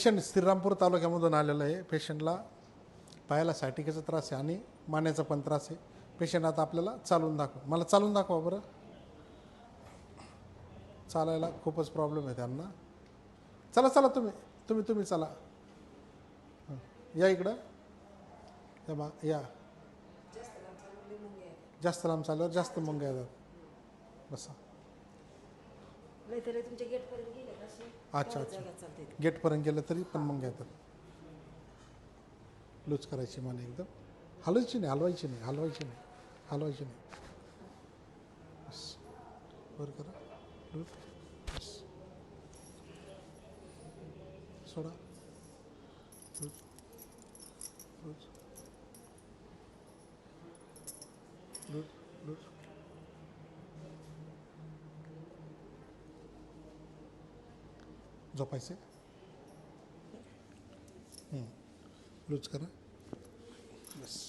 Patient Shrirampur तालुक्यामधून आलेलं आहे. पेशंटला पायाला सायटिकेचा त्रास आहे आणि मानेचा पण त्रास आहे. पेशंट आता आपल्याला चालून दाखवा मला चालून दाखवा बरं. चालायला खूपच प्रॉब्लेम आहे त्यांना. चला चला तुम्ही तुम्ही तुम्ही चला. या इकडं. या मा या. जास्त लांब चालल्यावर जास्त मंग येतात. बसा. नाही तरी तुमच्या गेटपर्यंत गेले का असे अच्छा अच्छा. जागा चालते गेटपर्यंत गेलं तरी पण मग येतात लूज करायची माने एकदम. हलवायची नाही हलवायची नाही हलवायची नाही हलवायची नाही. बस. वर करा. लूज. बस. सोडा. लूज. लूज. लूज. लूज. ಜಪಾಯಿಸಿ ಹ್ಞೂ ಲೂಚ್ಕನ S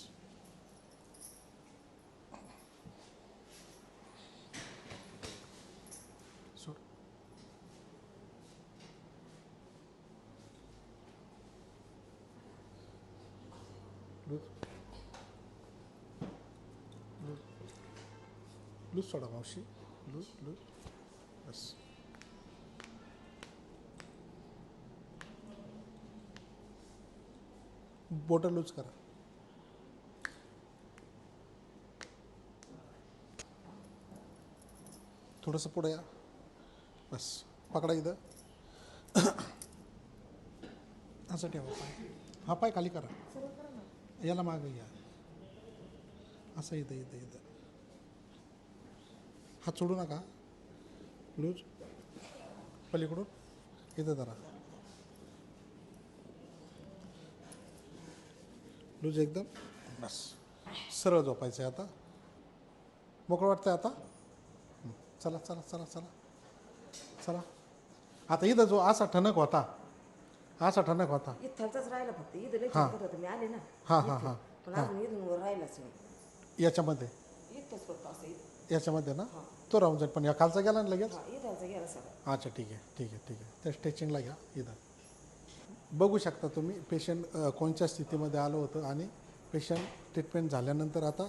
loose sort of motion, loose, loose, yes. बोटं लूज करा. थोडंसं पुढे या. बस पकडा इथं. असं ठेवा पाय. हा पाय खाली करा. याला मागे या. असं इथं इथं इथं. हात सोडू नका. लूज. पलीकडून. इथं धरा. लूज एकदम. बस. सरळ झोपायचं आहे आता. मोकळं वाटतंय आता? हं. चला चला चला चला. चला. आता इथं जो असा ठणक होता असा ठणक होता. इथलचाच राहिला फक्त. इथं लय हा. होतं. मी आले ना. हां हां हां. पण अजून इथून वर राहिलाच नाही. याच्यामध्ये? इथंच फक्त असं इथं. याच्यामध्ये ना? तो राहून जाईल पण या खालचा गेला ना लगेच? हा इथलचा गेला सगळा. अच्छा ठीक आहे. ठीक आहे ठीक आहे. त्या स्ट्रेचिंगला घ्या. इथं. बघू शकता तुम्ही पेशंट कोणत्या स्थितीमध्ये आलं होतं आणि पेशंट ट्रीटमेंट झाल्यानंतर आता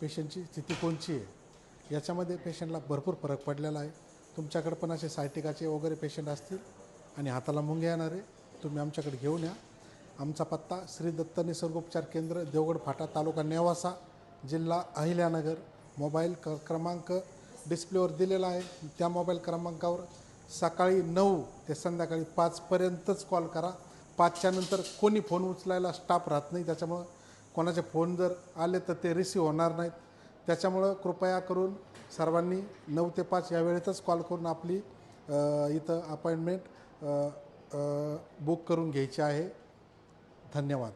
पेशंटची स्थिती कोणची आहे? याच्यामध्ये पेशंटला भरपूर फरक पडलेला आहे. तुमच्याकडे पण असे सायटिकाचे वगैरे पेशंट असतील आणि हाताला मुंगे येणारे तुम्ही आमच्याकडे घेऊन या. आमचा पत्ता श्री दत्त निसर्गोपचार केंद्र देवगड फाटा तालुका नेवासा जिल्हा अहिल्यानगर. मोबाईल क क्रमांक डिस्प्लेवर दिलेला आहे. त्या मोबाईल क्रमांकावर सकाळी नऊ ते संध्याकाळी पाचपर्यंतच कॉल करा. पाचच्या नंतर कोणी फोन उचलायला स्टाफ राहत नाही. त्याच्यामुळं कोणाचे फोन जर आले तर ते रिसीव होणार नाहीत. त्याच्यामुळं कृपया करून सर्वांनी नऊ ते पाच या वेळेतच कॉल करून आपली इथं अपॉइंटमेंट बुक करून घ्यायची आहे. धन्यवाद.